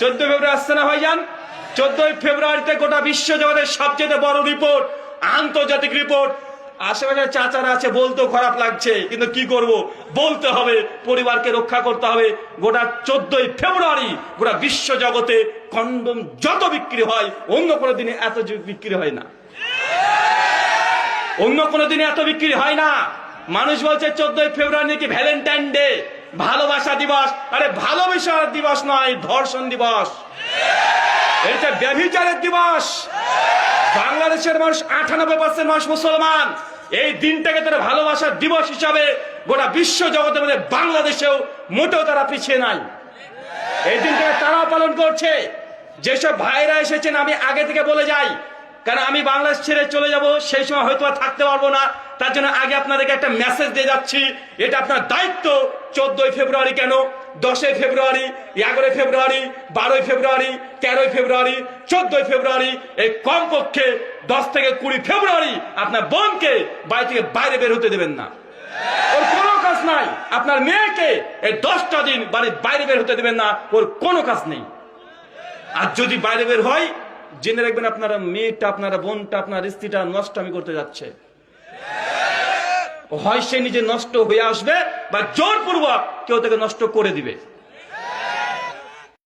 চোদ্দ ফেব্রুয়ারি আসছে না ভাইজান? চোদ্দই ফেব্রুয়ারিতে গোটা বিশ্ব জগতের সবচেয়ে বড় রিপোর্ট আন্তর্জাতিক রিপোর্ট আশেপাশে চাচারা আছে, বলতেও খারাপ লাগছে, কিন্তু কি করব? বলতে হবে, পরিবারকে রক্ষা করতে হবে। গোটা চোদ্দই ফেব্রুয়ারি গোটা বিশ্ব জগতে কন্ডম যত বিক্রি হয়, অন্য কোনো দিনে এত বিক্রি হয় না। অন্য কোনো দিনে এত বিক্রি হয় না। মানুষ বলছে, চোদ্দই ফেব্রুয়ারি নাকি ভ্যালেন্টাইন ডে ভালোবাসা দিবস। আরে ভালোবাসা দিবস নয়, ধর্ষণ দিবস। এটা ব্যভিচারের দিবস। বাংলাদেশের মানুষ আটানব্বই পার্সেন্ট মানুষ মুসলমান। এই দিনটাকে তারা ভালোবাসার দিবস হিসাবে গোটা বিশ্ব জগতের মধ্যে বাংলাদেশেও মোটেও তারা পিছিয়ে নাই। এই দিনটাকে তারাও পালন করছে। যেসব ভাইরা এসেছেন, আমি আগে থেকে বলে যাই, কারণ আমি বাংলাদেশ ছেড়ে চলে যাব, সেই সময় হয়তো থাকতে পারব না। তার জন্য আগে আপনাদেরকে একটা মেসেজ দিয়ে যাচ্ছি। এটা আপনার দায়িত্ব। চোদ্দই ফেব্রুয়ারি কেন? দশই ফেব্রুয়ারি, এগারোই ফেব্রুয়ারি, বারোই ফেব্রুয়ারি, তেরোই ফেব্রুয়ারি, চোদ্দই ফেব্রুয়ারি, এই কমপক্ষে দশ থেকে কুড়ি ফেব্রুয়ারি আপনার বোনকে বাড়ি থেকে বাইরে বের হতে দেবেন না। ওর কোনো কাজ নাই। আপনার মেয়েকে এই দশটা দিন বাড়ির বাইরে বের হতে দেবেন না। ওর কোনো কাজ নেই। আর যদি বাইরে বের হয়, জেনে রাখবেন আপনারা মেয়েটা, আপনারা বোনটা, আপনার স্ত্রীটা নষ্ট আমি করতে যাচ্ছে। হয় সে নিজে নষ্ট হয়ে আসবে বা জোরপূর্বক কেউ তাকে নষ্ট করে দিবে।